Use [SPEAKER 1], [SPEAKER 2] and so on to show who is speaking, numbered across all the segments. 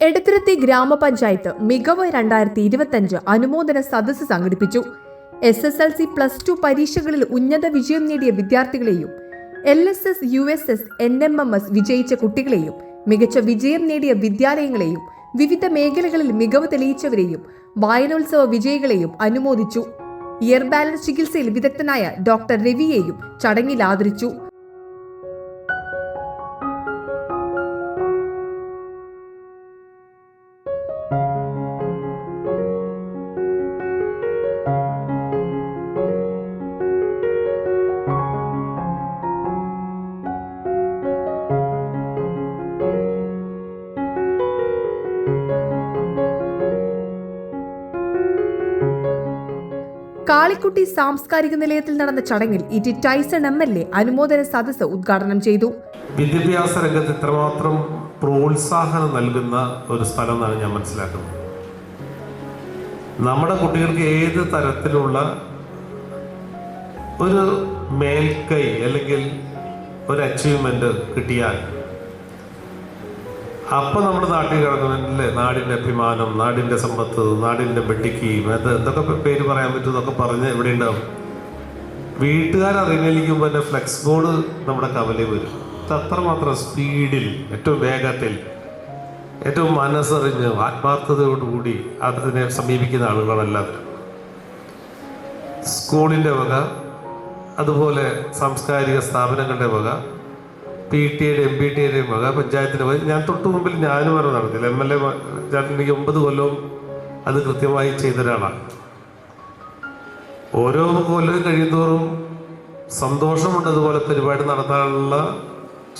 [SPEAKER 1] എടത്തിരുത്തി ഗ്രാമപഞ്ചായത്ത് മികവ് രണ്ടായിരത്തി ഇരുപത്തഞ്ച് അനുമോദന സദസ്സ് സംഘടിപ്പിച്ചു. S S L C plus two പരീക്ഷകളിൽ ഉന്നത വിജയം നേടിയ വിദ്യാർത്ഥികളെയും L S S U S S N M M S വിജയിച്ച കുട്ടികളെയും മികച്ച വിജയം നേടിയ വിദ്യാലയങ്ങളെയും വിവിധ മേഖലകളിൽ മികവ് തെളിയിച്ചവരെയും വായനോത്സവ വിജയികളെയും അനുമോദിച്ചു. ഇയർ ബാലൻസ് ചികിത്സയിൽ വിദഗ്ധനായ ഡോക്ടർ രവിയെയും ചടങ്ങിൽ ആദരിച്ചു. കാളിക്കുട്ടി സാംസ്കാരിക നിലയത്തിൽ നടന്ന ചടങ്ങിൽ E T Taison M L A അനുമോദന സദസ്സ് ഉദ്ഘാടനം ചെയ്തു.
[SPEAKER 2] വിദ്യാഭ്യാസ രംഗത്ത് ഇത്രമാത്രം പ്രോത്സാഹനം നൽകുന്ന ഒരു സ്ഥലം എന്നാണ് ഞാൻ മനസ്സിലാക്കുന്നത്. നമ്മുടെ കുട്ടികൾക്ക് ഏത് തരത്തിലുള്ള ഒരു മേൽക്കൈ അല്ലെങ്കിൽ ഒരു അച്ചീവ്മെന്റ് കിട്ടിയാൽ അപ്പം നമ്മുടെ നാട്ടിൽ കിടക്കുന്നതിലെ നാടിന്റെ അഭിമാനം നാടിന്റെ സമ്പത്ത് നാടിന്റെ വെട്ടിക്ക് അത് എന്തൊക്കെ പേര് പറയാൻ പറ്റും എന്നൊക്കെ പറഞ്ഞ് ഇവിടെ ഉണ്ടാവും. വീട്ടുകാർ അറിഞ്ഞിരിക്കുമ്പോൾ തന്നെ ഫ്ലെക്സ് ബോർഡ് നമ്മുടെ കവലയിൽ വരും. അത്രമാത്രം സ്പീഡിൽ ഏറ്റവും വേഗത്തിൽ ഏറ്റവും മനസ്സറിഞ്ഞ് ആത്മാർത്ഥതയോടുകൂടി അതിനെ സമീപിക്കുന്ന ആളുകളെല്ലാവരും സ്കൂളിന്റെ വക അതുപോലെ സാംസ്കാരിക സ്ഥാപനങ്ങളുടെ വക പി ടി എയുടെ എം പി ടി എയുടെയും വക പഞ്ചായത്തിന്റെ വക ഞാൻ തൊട്ടു മുമ്പിൽ ഞാനും വരെ നടത്തില്ല. എം എൽ എ ഞാൻ എനിക്ക് ഒമ്പത് കൊല്ലവും അത് കൃത്യമായി ചെയ്ത ഒരാളാണ് ഓരോ കൊല്ലം കഴിയുന്തോറും സന്തോഷമുണ്ട് അതുപോലെ പരിപാടി നടത്താനുള്ള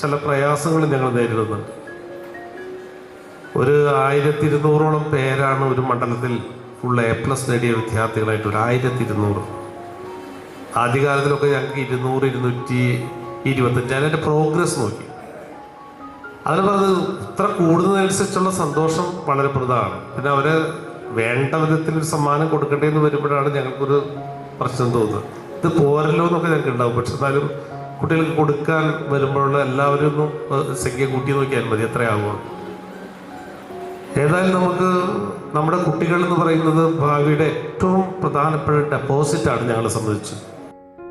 [SPEAKER 2] ചില പ്രയാസങ്ങൾ ഞങ്ങൾ നേരിടുന്നുണ്ട്. ഒരു ആയിരത്തി ഇരുന്നൂറോളം പേരാണ് ഒരു മണ്ഡലത്തിൽ ഫുൾ എ പ്ലസ് നേടിയ വിദ്യാർത്ഥികളായിട്ട് ഒരു ആയിരത്തി ഇരുന്നൂറ് ആദ്യകാലത്തിലൊക്കെ ഞങ്ങൾക്ക് ഇരുന്നൂറ് ഇരുന്നൂറ്റി ഇരുപത്തഞ്ച്. ഞാൻ എന്റെ പ്രോഗ്രസ് നോക്കി. അതിന് പറഞ്ഞത് ഇത്ര കൂടുന്നതനുസരിച്ചുള്ള സന്തോഷം വളരെ പ്രധാനമാണ്. പിന്നെ അവരെ വേണ്ട വിധത്തിൽ ഒരു സമ്മാനം കൊടുക്കണ്ടേന്ന് വരുമ്പോഴാണ് ഞങ്ങൾക്കൊരു പ്രശ്നം തോന്നുന്നത്. ഇത് പോരല്ലോ എന്നൊക്കെ ഞങ്ങൾക്ക് ഉണ്ടാവും പക്ഷെ എന്നാലും കുട്ടികൾക്ക് കൊടുക്കാൻ വരുമ്പോഴുള്ള എല്ലാവരും ഒന്ന് സംഖ്യ കൂട്ടി നോക്കിയാൽ മതി. എത്രയാകുമോ ഏതായാലും നമുക്ക് നമ്മുടെ കുട്ടികൾ എന്ന് പറയുന്നത് ഭാവിയുടെ ഏറ്റവും പ്രധാനപ്പെട്ട ഡെപ്പോസിറ്റാണ് ഞങ്ങളെ സംബന്ധിച്ച്.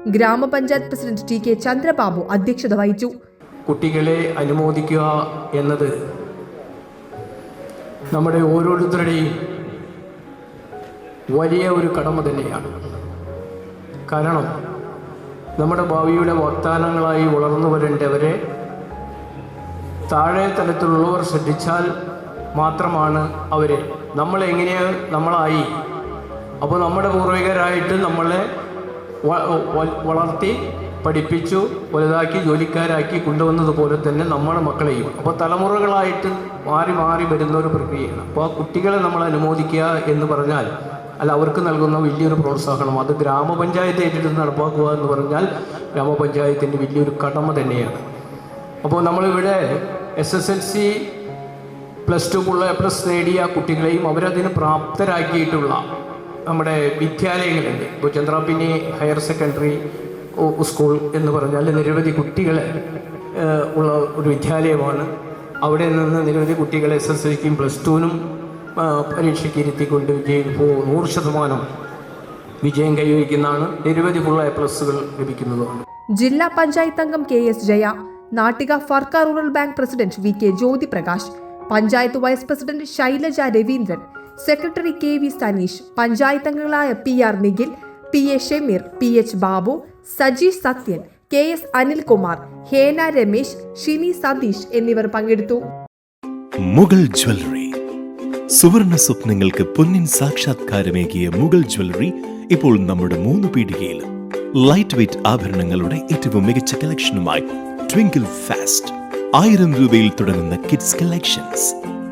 [SPEAKER 1] ഗ്രാമപഞ്ചായത്ത് പ്രസിഡന്റ് ടി കെ ചന്ദ്രബാബു അധ്യക്ഷത വഹിച്ചു.
[SPEAKER 3] കുട്ടികളെ അനുമോദിക്കുക എന്നത് നമ്മുടെ ഓരോരുത്തരുടെയും വലിയ ഒരു കടമ തന്നെയാണ്. കാരണം നമ്മുടെ ഭാവിയുടെ വാഗ്ദാനങ്ങളായി വളർന്നു വരേണ്ടവരെ താഴെ തലത്തിലുള്ളവർ ശ്രദ്ധിച്ചാൽ മാത്രമാണ് അവരെ നമ്മളെങ്ങനെയാണ് നമ്മളായി. അപ്പോൾ നമ്മുടെ പൂർവികരായിട്ട് നമ്മളെ വളർത്തി പഠിപ്പിച്ചു വലുതാക്കി ജോലിക്കാരാക്കി കൊണ്ടുവന്നതുപോലെ തന്നെ നമ്മുടെ മക്കളെയും. അപ്പോൾ തലമുറകളായിട്ട് മാറി മാറി വരുന്ന ഒരു പ്രക്രിയയാണ്. അപ്പോൾ കുട്ടികളെ നമ്മൾ അനുമോദിക്കുക എന്ന് പറഞ്ഞാൽ അല്ല അവർക്ക് നൽകുന്ന വലിയൊരു പ്രോത്സാഹനം. അത് ഗ്രാമപഞ്ചായത്ത് ഏറ്റെടുത്ത് നടപ്പാക്കുക എന്ന് പറഞ്ഞാൽ ഗ്രാമപഞ്ചായത്തിന്റെ വലിയൊരു കടമ തന്നെയാണ്. അപ്പോൾ നമ്മളിവിടെ S S L C plus two plus നേടിയ കുട്ടികളെയും അവരതിന് പ്രാപ്തരാക്കിയിട്ടുള്ള നമ്മുടെ വിദ്യാലയങ്ങളുണ്ട്. ഇപ്പോൾ ചന്ദ്രാപിന്നി ഹയർ സെക്കൻഡറി സ്കൂൾ എന്ന് പറഞ്ഞാൽ നിരവധി കുട്ടികളെ ഉള്ള ഒരു വിദ്യാലയമാണ്. അവിടെ നിന്ന് നിരവധി കുട്ടികളെ എസ് എസ് എൽ സിക്കും പ്ലസ് ടുവിനും പരീക്ഷയ്ക്ക് ഇരുത്തിക്കൊണ്ട് വിജയം നൂറ് ശതമാനം വിജയം കൈവരിക്കുന്നതാണ് നിരവധി ഫുൾ എ പ്ലസുകൾ ലഭിക്കുന്നതുമാണ്
[SPEAKER 1] ജില്ലാ പഞ്ചായത്ത് അംഗം K S Jaya Nattika Firka rural bank president V K Jyothi Prakash panchayat vice president Shailaja Raveendran secretary K V Saneesh panchayat അംഗങ്ങളായ P R Nikhil P A Shameer P H Babu Sajeesh Sathyan K S Anilkumar Hena Ramesh Shini Satheesh എന്നിവർ പങ്കെടുത്തു.
[SPEAKER 4] Mughal jewellery. സുവർണ സ്വപ്നങ്ങൾക്ക് പൊന്നിൻ സാക്ഷാത്കാരമേകിയ Mughal jewellery ഇപ്പോൾ നമ്മുടെ മൂന്ന് പീടികയിൽ light weight ആഭരണങ്ങളുടെ ഏറ്റവും മികച്ച കളക്ഷനുമായി ട്വിങ്കിൾ ഫാസ്റ്റ് ആയിരം രൂപയിൽ തുടങ്ങുന്ന കിഡ്സ് കളക്ഷൻസ്